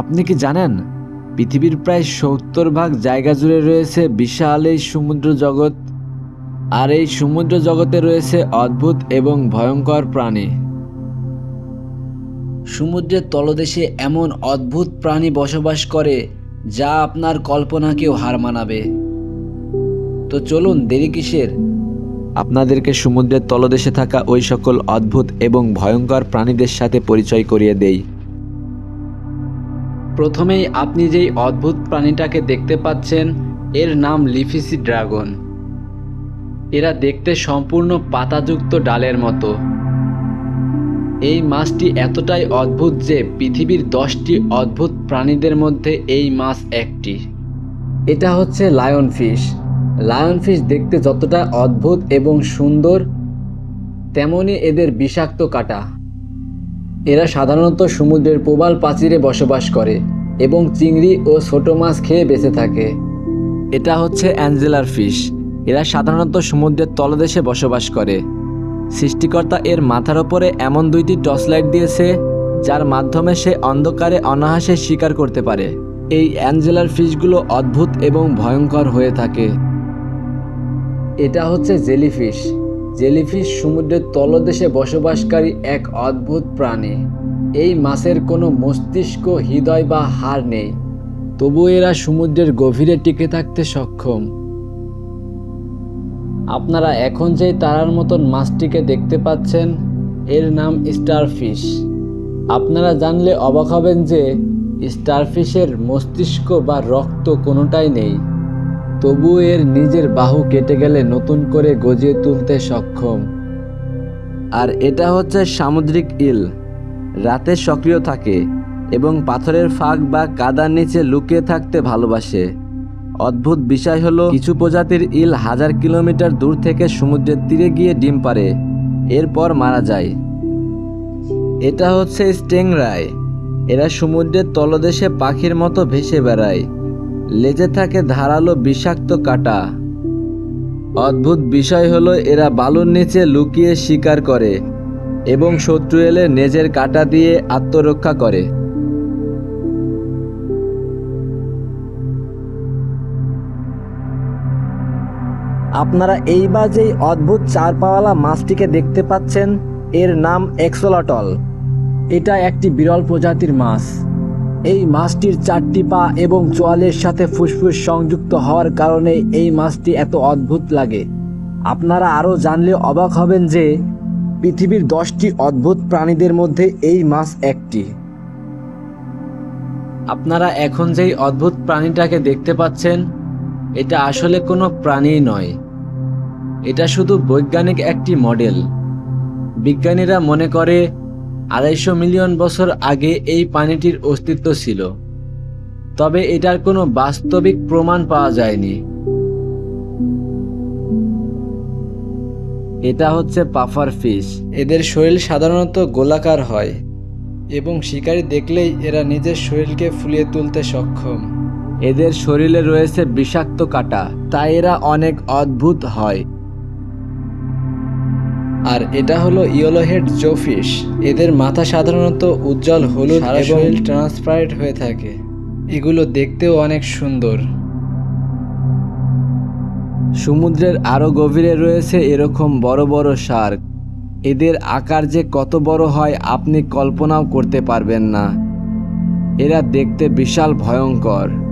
আপনি কি জানেন? পৃথিবীর প্রায় সত্তর ভাগ জায়গা জুড়ে রয়েছে বিশাল এই সমুদ্র জগৎ, আর এই সমুদ্র জগতে রয়েছে অদ্ভুত এবং ভয়ঙ্কর প্রাণী। সমুদ্রের তলদেশে এমন অদ্ভুত প্রাণী বসবাস করে যা আপনার কল্পনাকেও হার মানাবে। তো চলুন দেরি কিসের? আপনাদেরকে সমুদ্রের তলদেশে থাকা ওই সকল অদ্ভুত এবং ভয়ঙ্কর প্রাণীদের সাথে পরিচয় করিয়ে দেই। প্রথমেই আপনি যেই অদ্ভুত প্রাণীটাকে দেখতে পাচ্ছেন, এর নাম লিফিসি ড্রাগন। এরা দেখতে সম্পূর্ণ পাতাযুক্ত ডালের মতো। এই মাছটি এতটাই অদ্ভুত যে পৃথিবীর দশটি অদ্ভুত প্রাণীদের মধ্যে এই মাছ একটি। এটা হচ্ছে লায়ন ফিশ। লায়ন ফিশ দেখতে যতটা অদ্ভুত এবং সুন্দর, তেমনি এদের বিষাক্ত কাটা। এরা সাধারণত সমুদ্রের প্রবাল প্রাচীরে বসবাস করে এবং চিংড়ি ও ছোট মাছ খেয়ে বেঁচে থাকে। এটা হচ্ছে অ্যাঞ্জেলার ফিশ। এরা সাধারণত সমুদ্রের তলদেশে বসবাস করে। সৃষ্টিকর্তা এর মাথার ওপরে এমন দুইটি টর্চ লাইট দিয়েছে, যার মাধ্যমে সে অন্ধকারে অনায়াসে শিকার করতে পারে। এই অ্যাঞ্জেলার ফিশগুলো অদ্ভুত এবং ভয়ঙ্কর হয়ে থাকে। এটা হচ্ছে জেলিফিশ। জেলিফিশ সমুদ্রের তলদেশে বসবাসকারী এক অদ্ভুত প্রাণী। এই মাছের কোনো মস্তিষ্ক, হৃদয় বা হাড় নেই। তবু এরা সমুদ্রের গভীরে টিকে থাকতে সক্ষম। আপনারা এখন যেই তারার মতন মাছটিকে দেখতে পাচ্ছেন, এর নাম স্টারফিশ। আপনারা জানলে অবাক হবেন যে স্টারফিশের মস্তিষ্ক বা রক্ত কোনোটাই নেই। তবু এর নিজের বাহু কেটে গেলে নতুন করে গজিয়ে তুলতে সক্ষম। আর এটা হচ্ছে সামুদ্রিক ইল। রাতে সক্রিয় থাকে এবং পাথরের ফাঁক বা কাদার নিচে লুকিয়ে থাকতে ভালোবাসে। অদ্ভুত বিষয় হলো, কিছু প্রজাতির ইল হাজার কিলোমিটার দূর থেকে সমুদ্রের তীরে গিয়ে ডিম পারে এরপর মারা যায়। এটা হচ্ছে স্টেংরাই এরা সমুদ্রের তলদেশে পাখির মতো ভেসে বেড়ায়। লেজে থাকে ধারালো বিষাক্ত কাটা। অদ্ভুত বিষয় হলো এরা বালুর নিচে লুকিয়ে শিকার করে এবং শত্রু এলে নেজের কাটা দিয়ে আত্মরক্ষা করে। আপনারা এইবার যেই অদ্ভুত চার পাওয়ালা মাছটিকে দেখতে পাচ্ছেন। এর নাম এক্সোলাটল। এটা একটি বিরল প্রজাতির মাছ। এই মাছটির চারটি পা এবং চোয়ালের সাথে ফুসফুস সংযুক্ত হওয়ার কারণে এই মাছটি এত অদ্ভুত লাগে। আপনারা আরও জানলে অবাক হবেন যে পৃথিবীর দশটি অদ্ভুত প্রাণীদের মধ্যে এই মাছ একটি। আপনারা এখন যেই অদ্ভুত প্রাণীটাকে দেখতে পাচ্ছেন, এটা আসলে কোনো প্রাণী নয়। এটা শুধু বৈজ্ঞানিক একটি মডেল। বিজ্ঞানীরা মনে করে আড়াইশো মিলিয়ন বছর আগে এই পানিটির অস্তিত্ব ছিল। তবে এটার কোনো বাস্তবিক প্রমাণ পাওয়া যায়নি। এটা হচ্ছে পাফার ফিশ। এদের শরীর সাধারণত গোলাকার হয় এবং শিকারী দেখলেই এরা নিজের শরীরকে ফুলিয়ে তুলতে সক্ষম। এদের শরীরে রয়েছে বিষাক্ত কাটা, তাই এরা অনেক অদ্ভুত হয়। আর এটা হলো ইয়েলোহেড জোফিশ। এদের মাথা সাধারণত উজ্জ্বল হলুদ এবং ট্রান্সপারেন্ট হয়ে থাকে। এগুলো দেখতেও অনেক সুন্দর। সমুদ্রের আরও গভীরে রয়েছে এরকম বড় বড় শার্ক এদের আকার যে কত বড় হয় আপনি কল্পনাও করতে পারবেন না। এরা দেখতে বিশাল ভয়ঙ্কর।